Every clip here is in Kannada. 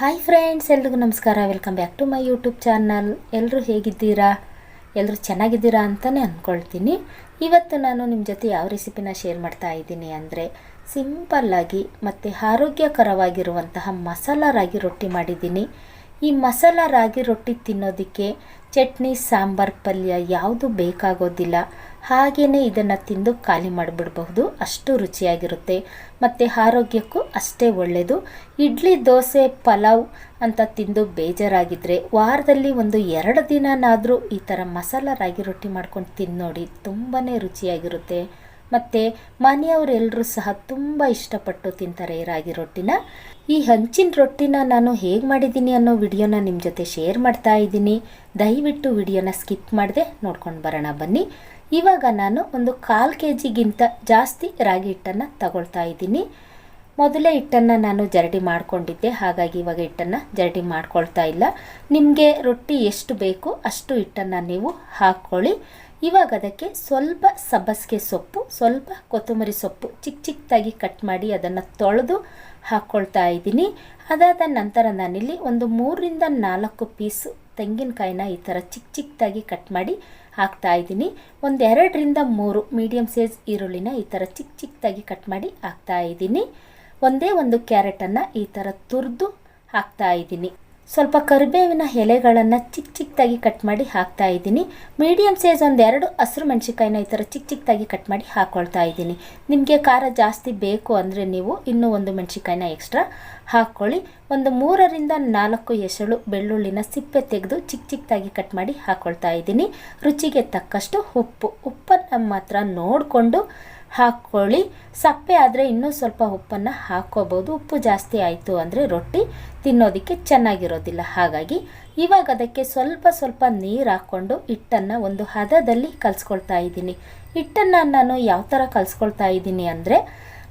ಹಾಯ್ ಫ್ರೆಂಡ್ಸ್ ಎಲ್ರಿಗೂ ನಮಸ್ಕಾರ. Welcome back to my YouTube channel ಎಲ್ಲರೂ ಹೇಗಿದ್ದೀರಾ? ಎಲ್ಲರೂ ಚೆನ್ನಾಗಿದ್ದೀರಾ ಅಂತಲೇ ಅಂದ್ಕೊಳ್ತೀನಿ ಇವತ್ತು ನಾನು ನಿಮ್ಮ ಜೊತೆ ಯಾವ ರೆಸಿಪಿನ ಶೇರ್ ಮಾಡ್ತಾ ಇದ್ದೀನಿ ಅಂದರೆ ಸಿಂಪಲ್ಲಾಗಿ ಮತ್ತು ಆರೋಗ್ಯಕರವಾಗಿರುವಂತಹ ಮಸಾಲ ರಾಗಿ ರೊಟ್ಟಿ ಮಾಡಿದ್ದೀನಿ. ಈ ಮಸಾಲ ರಾಗಿ ರೊಟ್ಟಿ ತಿನ್ನೋದಕ್ಕೆ ಚಟ್ನಿ, ಸಾಂಬಾರ್, ಪಲ್ಯ ಯಾವುದು ಬೇಕಾಗೋದಿಲ್ಲ. ಹಾಗೆಯೇ ಇದನ್ನು ತಿಂದು ಖಾಲಿ ಮಾಡಿಬಿಡಬಹುದು. ಅಷ್ಟು ರುಚಿಯಾಗಿರುತ್ತೆ. ಮತ್ತು ಆರೋಗ್ಯಕ್ಕೂ ಅಷ್ಟೇ ಒಳ್ಳೆಯದು ಇಡ್ಲಿ, ದೋಸೆ, ಪಲಾವ್ ಅಂತ ತಿಂದು ಬೇಜಾರಾಗಿದ್ದರೆ ವಾರದಲ್ಲಿ ಒಂದು ಎರಡು ದಿನನಾದರೂ ಈ ಥರ ಮಸಾಲ ರಾಗಿ ರೊಟ್ಟಿ ಮಾಡ್ಕೊಂಡು ತಿಂದು ನೋಡಿ ತುಂಬಾ ರುಚಿಯಾಗಿರುತ್ತೆ. ಮತ್ತು ಮನೆಯವರೆಲ್ಲರೂ ಸಹ ತುಂಬ ಇಷ್ಟಪಟ್ಟು ತಿಂತಾರೆ ಈ ರಾಗಿ ರೊಟ್ಟಿನ. ಈ ಹಂಚಿನ ರೊಟ್ಟಿನ ನಾನು ಹೇಗೆ ಮಾಡಿದ್ದೀನಿ ಅನ್ನೋ ವಿಡಿಯೋನ ನಿಮ್ಮ ಜೊತೆ ಶೇರ್ ಮಾಡ್ತಾ ಇದ್ದೀನಿ. ದಯವಿಟ್ಟು ವಿಡಿಯೋನ ಸ್ಕಿಪ್ ಮಾಡದೆ ನೋಡ್ಕೊಂಡು ಬರೋಣ ಬನ್ನಿ. ಇವಾಗ ನಾನು ಒಂದು ಕಾಲು ಕೆ ಜಿಗಿಂತ ಜಾಸ್ತಿ ರಾಗಿ ಹಿಟ್ಟನ್ನು ತಗೊಳ್ತಾ ಇದ್ದೀನಿ. ಮೊದಲೇ ಹಿಟ್ಟನ್ನು ನಾನು ಜರಡಿ ಮಾಡಿಕೊಂಡಿದ್ದೆ, ಹಾಗಾಗಿ ಇವಾಗ ಹಿಟ್ಟನ್ನು ಜರಡಿ ಮಾಡ್ಕೊಳ್ತಾ ಇಲ್ಲ. ನಿಮಗೆ ರೊಟ್ಟಿ ಎಷ್ಟು ಬೇಕು ಅಷ್ಟು ಹಿಟ್ಟನ್ನು ನೀವು ಹಾಕ್ಕೊಳ್ಳಿ. ಇವಾಗ ಅದಕ್ಕೆ ಸ್ವಲ್ಪ ಸಬ್ಬಸಿಗೆ ಸೊಪ್ಪು, ಸ್ವಲ್ಪ ಕೊತ್ತಂಬರಿ ಸೊಪ್ಪು ಚಿಕ್ಕ ಚಿಕ್ಕದಾಗಿ ಕಟ್ ಮಾಡಿ ಅದನ್ನು ತೊಳೆದು ಹಾಕ್ಕೊಳ್ತಾ ಇದ್ದೀನಿ. ಅದಾದ ನಂತರ ನಾನಿಲ್ಲಿ ಒಂದು ಮೂರರಿಂದ ನಾಲ್ಕು ಪೀಸು ತೆಂಗಿನಕಾಯಿನ ಈ ಥರ ಚಿಕ್ಕ ಚಿಕ್ಕದಾಗಿ ಕಟ್ ಮಾಡಿ ಹಾಕ್ತಾ ಇದ್ದೀನಿ. ಒಂದೆರಡರಿಂದ ಮೂರು ಮೀಡಿಯಮ್ ಸೈಜ್ ಈರುಳ್ಳಿನ ಈ ಥರ ಚಿಕ್ಕ ಚಿಕ್ಕದಾಗಿ ಕಟ್ ಮಾಡಿ ಹಾಕ್ತಾ ಇದ್ದೀನಿ. ಒಂದೇ ಒಂದು ಕ್ಯಾರೆಟನ್ನು ಈ ಥರ ತುರಿದು ಹಾಕ್ತಾ ಇದ್ದೀನಿ. ಸ್ವಲ್ಪ ಕರಿಬೇವಿನ ಎಲೆಗಳನ್ನು ಚಿಕ್ಕ ಚಿಕ್ಕದಾಗಿ ಕಟ್ ಮಾಡಿ ಹಾಕ್ತಾ ಇದ್ದೀನಿ. ಮೀಡಿಯಮ್ ಸೈಜ್ ಒಂದೆರಡು ಹಸಿರು ಮೆಣಸಿಕಾಯಿನ ಈ ಥರ ಚಿಕ್ಕ ಚಿಕ್ಕದಾಗಿ ಕಟ್ ಮಾಡಿ ಹಾಕ್ಕೊಳ್ತಾ ಇದ್ದೀನಿ. ನಿಮಗೆ ಖಾರ ಜಾಸ್ತಿ ಬೇಕು ಅಂದರೆ ನೀವು ಇನ್ನೂ ಒಂದು ಮೆಣಸಿಕಾಯಿನ ಎಕ್ಸ್ಟ್ರಾ ಹಾಕ್ಕೊಳ್ಳಿ. ಒಂದು ಮೂರರಿಂದ ನಾಲ್ಕು ಎಸಳು ಬೆಳ್ಳುಳ್ಳಿನ ಸಿಪ್ಪೆ ತೆಗೆದು ಚಿಕ್ಕ ಚಿಕ್ಕದಾಗಿ ಕಟ್ ಮಾಡಿ ಹಾಕ್ಕೊಳ್ತಾ ಇದ್ದೀನಿ. ರುಚಿಗೆ ತಕ್ಕಷ್ಟು ಉಪ್ಪು, ಉಪ್ಪನ್ನು ಮಾತ್ರ ನೋಡಿಕೊಂಡು ಹಾಕ್ಕೊಳ್ಳಿ ಸಪ್ಪೆ ಆದರೆ ಇನ್ನೂ ಸ್ವಲ್ಪ ಉಪ್ಪನ್ನು ಹಾಕ್ಕೋಬೋದು ಉಪ್ಪು ಜಾಸ್ತಿ ಆಯಿತು ಅಂದರೆ ರೊಟ್ಟಿ ತಿನ್ನೋದಕ್ಕೆ ಚೆನ್ನಾಗಿರೋದಿಲ್ಲ. ಹಾಗಾಗಿ ಇವಾಗ ಅದಕ್ಕೆ ಸ್ವಲ್ಪ ಸ್ವಲ್ಪ ನೀರು ಹಾಕ್ಕೊಂಡು ಹಿಟ್ಟನ್ನು ಒಂದು ಹದದಲ್ಲಿ ಕಲಿಸ್ಕೊಳ್ತಾ ಇದ್ದೀನಿ. ಹಿಟ್ಟನ್ನು ನಾನು ಯಾವ ಥರ ಕಲಿಸ್ಕೊಳ್ತಾ ಇದ್ದೀನಿ ಅಂದರೆ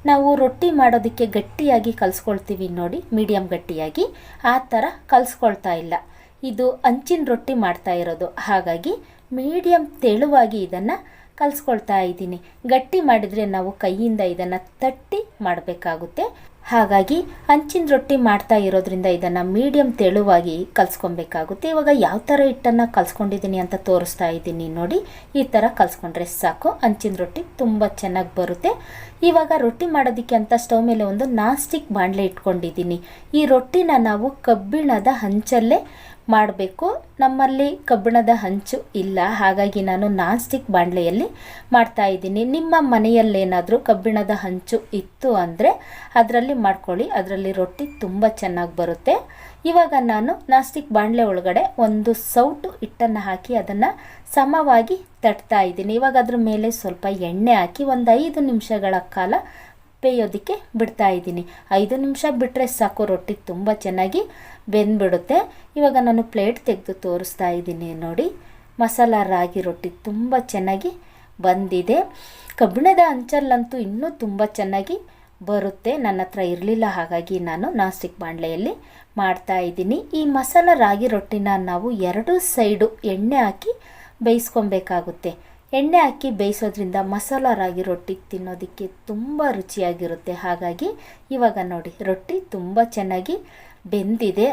ನಾವು ರೊಟ್ಟಿ ಮಾಡೋದಕ್ಕೆ ಗಟ್ಟಿಯಾಗಿ ಕಲಿಸ್ಕೊಳ್ತೀವಿ ನೋಡಿ ಮೀಡಿಯಮ್ ಗಟ್ಟಿಯಾಗಿ. ಆ ಥರ ಕಲಿಸ್ಕೊಳ್ತಾ ಇಲ್ಲ. ಇದು ಅಂಚಿನ ರೊಟ್ಟಿ ಮಾಡ್ತಾ ಇರೋದು. ಹಾಗಾಗಿ ಮೀಡಿಯಮ್ ತೆಳುವಾಗಿ ಇದನ್ನು ಕಲಿಸ್ಕೊಳ್ತಾ ಇದ್ದೀನಿ. ಗಟ್ಟಿ ಮಾಡಿದರೆ ನಾವು ಕೈಯಿಂದ ಇದನ್ನು ತಟ್ಟಿ ಮಾಡಬೇಕಾಗುತ್ತೆ. ಹಾಗಾಗಿ ಹಂಚಿನ ರೊಟ್ಟಿ ಮಾಡ್ತಾ ಇರೋದ್ರಿಂದ ಇದನ್ನು ಮೀಡಿಯಮ್ ತೆಳುವಾಗಿ ಕಲ್ಸ್ಕೊಬೇಕಾಗುತ್ತೆ ಇವಾಗ ಯಾವ ಥರ ಹಿಟ್ಟನ್ನು ಕಲ್ಸ್ಕೊಂಡಿದ್ದೀನಿ ಅಂತ ತೋರಿಸ್ತಾ ಇದ್ದೀನಿ ನೋಡಿ. ಈ ಥರ ಕಲಿಸ್ಕೊಂಡ್ರೆ ಸಾಕು. ಹಂಚಿನ ರೊಟ್ಟಿ ತುಂಬ ಚೆನ್ನಾಗಿ ಬರುತ್ತೆ. ಇವಾಗ ರೊಟ್ಟಿ ಮಾಡೋದಕ್ಕೆ ಅಂತ ಸ್ಟವ್ ಮೇಲೆ ಒಂದು ನಾನ್ ಸ್ಟಿಕ್ ಬಾಣಲೆ ಇಟ್ಕೊಂಡಿದ್ದೀನಿ. ಈ ರೊಟ್ಟಿನ ನಾವು ಕಬ್ಬಿಣದ ಹಂಚಲ್ಲೇ ಮಾಡಬೇಕು. ನಮ್ಮಲ್ಲಿ ಕಬ್ಬಿಣದ ಹಂಚು ಇಲ್ಲ. ಹಾಗಾಗಿ ನಾನು ನಾನ್ ಸ್ಟಿಕ್ ಮಾಡ್ತಾ ಇದ್ದೀನಿ. ನಿಮ್ಮ ಮನೆಯಲ್ಲೇನಾದರೂ ಕಬ್ಬಿಣದ ಹಂಚು ಇತ್ತು ಅಂದರೆ ಅದರಲ್ಲಿ ಮಾಡ್ಕೊಳ್ಳಿ. ಅದರಲ್ಲಿ ರೊಟ್ಟಿ ತುಂಬ ಚೆನ್ನಾಗಿ ಬರುತ್ತೆ. ಇವಾಗ ನಾನು ನಾಸ್ಟಿಕ್ ಬಾಣಲೆ ಒಳಗಡೆ ಒಂದು ಸೌಟು ಹಿಟ್ಟನ್ನು ಹಾಕಿ ಅದನ್ನು ಸಮವಾಗಿ ತಟ್ತಾ ಇದ್ದೀನಿ. ಇವಾಗ ಅದ್ರ ಮೇಲೆ ಸ್ವಲ್ಪ ಎಣ್ಣೆ ಹಾಕಿ ಒಂದು ಐದು ನಿಮಿಷಗಳ ಕಾಲ ಬೇಯೋದಕ್ಕೆ ಬಿಡ್ತಾ ಇದ್ದೀನಿ. ಐದು ನಿಮಿಷ ಬಿಟ್ಟರೆ ಸಾಕು, ರೊಟ್ಟಿ ತುಂಬ ಚೆನ್ನಾಗಿ ಬೆಂದ್ಬಿಡುತ್ತೆ. ಇವಾಗ ನಾನು ಪ್ಲೇಟ್ ತೆಗೆದು ತೋರಿಸ್ತಾ ಇದ್ದೀನಿ ನೋಡಿ. ಮಸಾಲ, ರಾಗಿ, ರೊಟ್ಟಿ ತುಂಬ ಚೆನ್ನಾಗಿ ಬಂದಿದೆ. ಕಬ್ಬಿಣದ ಅಂಚಲ್ಲಂತೂ ಇನ್ನೂ ತುಂಬ ಚೆನ್ನಾಗಿ ಬರುತ್ತೆ. ನನ್ನ ಹತ್ರ ಇರಲಿಲ್ಲ, ಹಾಗಾಗಿ ನಾನು ನಾಸ್ಟಿಕ್ ಬಾಣಲೆಯಲ್ಲಿ ಮಾಡ್ತಾ ಇದ್ದೀನಿ. ಈ ಮಸಾಲ, ರಾಗಿ, ರೊಟ್ಟಿನ ನಾವು ಎರಡು ಸೈಡು ಎಣ್ಣೆ ಹಾಕಿ ಬೇಯಿಸ್ಕೊಬೇಕಾಗುತ್ತೆ. ಎಣ್ಣೆ ಹಾಕಿ ಬೇಯಿಸೋದ್ರಿಂದ ಮಸಾಲ ರಾಗಿ ರೊಟ್ಟಿ ತಿನ್ನೋದಕ್ಕೆ ತುಂಬ ರುಚಿಯಾಗಿರುತ್ತೆ. ಹಾಗಾಗಿ ಇವಾಗ ನೋಡಿ, ರೊಟ್ಟಿ ತುಂಬ ಚೆನ್ನಾಗಿ ಬೆಂದಿದೆ.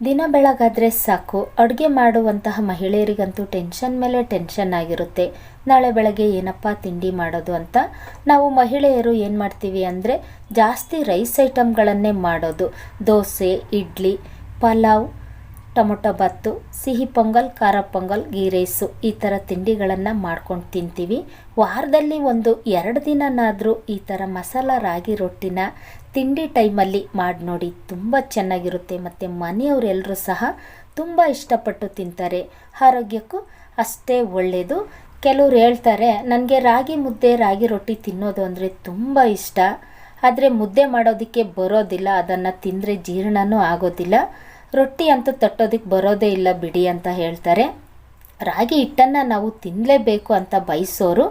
ದಿನ ಬೆಳಗಾದರೆ ಸಾಕು. ಅಡುಗೆ ಮಾಡುವಂತಹ ಮಹಿಳೆಯರಿಗಂತೂ ಟೆನ್ಷನ್ ಮೇಲೆ ಟೆನ್ಷನ್ ಆಗಿರುತ್ತೆ. ನಾಳೆ ಬೆಳಗ್ಗೆ ಏನಪ್ಪ ತಿಂಡಿ ಮಾಡೋದು ಅಂತ. ನಾವು ಮಹಿಳೆಯರು ಏನು ಮಾಡ್ತೀವಿ ಅಂದರೆ ಜಾಸ್ತಿ ರೈಸ್ ಐಟಮ್ಗಳನ್ನೇ ಮಾಡೋದು. ದೋಸೆ, ಇಡ್ಲಿ, ಪಲಾವ್ ಟೊಮೊಟೊ ಬಾತು ಸಿಹಿ ಪೊಂಗಲ್, ಖಾರ ಪೊಂಗಲ್, ಗೀ ರೈಸು ಈ ಥರ ತಿಂಡಿಗಳನ್ನು ಮಾಡ್ಕೊಂಡು ತಿಂತೀವಿ. ವಾರದಲ್ಲಿ ಒಂದು ಎರಡು ದಿನನಾದರೂ ಈ ಥರ ಮಸಾಲ ರಾಗಿ ರೊಟ್ಟಿನ ತಿಂಡಿ ಟೈಮಲ್ಲಿ ಮಾಡಿ ನೋಡಿ ತುಂಬ ಚೆನ್ನಾಗಿರುತ್ತೆ. ಮತ್ತು ಮನೆಯವರೆಲ್ಲರೂ ಸಹ ತುಂಬ ಇಷ್ಟಪಟ್ಟು ತಿಂತಾರೆ. ಆರೋಗ್ಯಕ್ಕೂ ಅಷ್ಟೇ ಒಳ್ಳೆಯದು ಕೆಲವ್ರು ಹೇಳ್ತಾರೆ ನನಗೆ ರಾಗಿ ಮುದ್ದೆ, ರಾಗಿ ರೊಟ್ಟಿ ತಿನ್ನೋದು ಅಂದರೆ ತುಂಬ ಇಷ್ಟ. ಆದರೆ ಮುದ್ದೆ ಮಾಡೋದಕ್ಕೆ ಬರೋದಿಲ್ಲ, ಅದನ್ನು ತಿಂದರೆ ಜೀರ್ಣನೂ ಆಗೋದಿಲ್ಲ. ರೊಟ್ಟಿ ಅಂತೂ ತಟ್ಟೋದಕ್ಕೆ ಬರೋದೇ ಇಲ್ಲ ಬಿಡಿ ಅಂತ ಹೇಳ್ತಾರೆ. ರಾಗಿ ಹಿಟ್ಟನ್ನು ನಾವು ತಿನ್ನಲೇಬೇಕು ಅಂತ ಬಯಸೋರು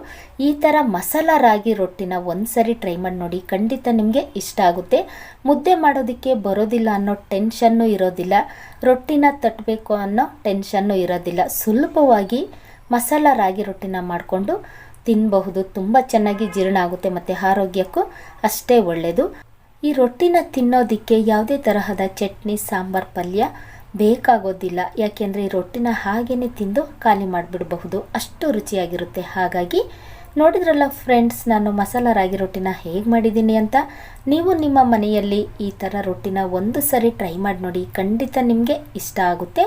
ಈ ಥರ ಮಸಾಲ ರಾಗಿ ರೊಟ್ಟಿನ ಒಂದು ಸರಿ ಟ್ರೈ ಮಾಡಿ ನೋಡಿ, ಖಂಡಿತ ನಿಮಗೆ ಇಷ್ಟ ಆಗುತ್ತೆ. ಮುದ್ದೆ ಮಾಡೋದಕ್ಕೆ ಬರೋದಿಲ್ಲ ಅನ್ನೋ ಟೆನ್ಷನ್ನು ಇರೋದಿಲ್ಲ. ರೊಟ್ಟಿನ ತಟ್ಟಬೇಕು ಅನ್ನೋ ಟೆನ್ಷನ್ನು ಇರೋದಿಲ್ಲ. ಸುಲಭವಾಗಿ ಮಸಾಲ ರಾಗಿ ರೊಟ್ಟಿನ ಮಾಡಿಕೊಂಡು ತಿನ್ನಬಹುದು ತುಂಬ ಚೆನ್ನಾಗಿ ಜೀರ್ಣ ಆಗುತ್ತೆ ಮತ್ತು ಆರೋಗ್ಯಕ್ಕೂ ಅಷ್ಟೇ ಒಳ್ಳೆಯದು ಈ ರೊಟ್ಟಿನ ತಿನ್ನೋದಕ್ಕೆ ಯಾವುದೇ ತರಹದ ಚಟ್ನಿ, ಸಾಂಬಾರ್, ಪಲ್ಯ ಬೇಕಾಗೋದಿಲ್ಲ. ಯಾಕೆಂದರೆ ಈ ರೊಟ್ಟಿನ ಹಾಗೇ ತಿಂದು ಖಾಲಿ ಮಾಡಿಬಿಡಬಹುದು. ಅಷ್ಟು ರುಚಿಯಾಗಿರುತ್ತೆ. ಹಾಗಾಗಿ ನೋಡಿದ್ರಲ್ಲ ಫ್ರೆಂಡ್ಸ್ ನಾನು ಮಸಾಲ ರಾಗಿ ರೊಟ್ಟಿನ ಹೇಗೆ ಮಾಡಿದ್ದೀನಿ ಅಂತ? ನೀವು ನಿಮ್ಮ ಮನೆಯಲ್ಲಿ ಈ ಥರ ರೊಟ್ಟಿನ ಒಂದು ಸರಿ ಟ್ರೈ ಮಾಡಿ ನೋಡಿ. ಖಂಡಿತ ನಿಮಗೆ ಇಷ್ಟ ಆಗುತ್ತೆ.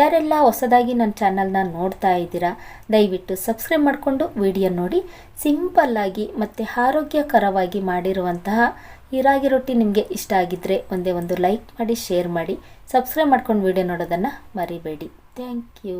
ಯಾರೆಲ್ಲ ಹೊಸದಾಗಿ ನನ್ನ ಚಾನಲ್ನ ನೋಡ್ತಾ ಇದ್ದೀರಾ, ದಯವಿಟ್ಟು ಸಬ್ಸ್ಕ್ರೈಬ್ ಮಾಡಿಕೊಂಡು ವಿಡಿಯೋ ನೋಡಿ. ಸಿಂಪಲ್ಲಾಗಿ ಮತ್ತು ಆರೋಗ್ಯಕರವಾಗಿ ಮಾಡಿರುವಂತಹ ಈ ರಾಗಿ ರೊಟ್ಟಿ ನಿಮಗೆ ಇಷ್ಟ ಆಗಿದ್ದರೆ ಒಂದೇ ಒಂದು ಲೈಕ್ ಮಾಡಿ ಶೇರ್ ಮಾಡಿ ಸಬ್ಸ್ಕ್ರೈಬ್ ಮಾಡ್ಕೊಂಡು ವಿಡಿಯೋ ನೋಡೋದನ್ನು ಮರಿಬೇಡಿ. Thank you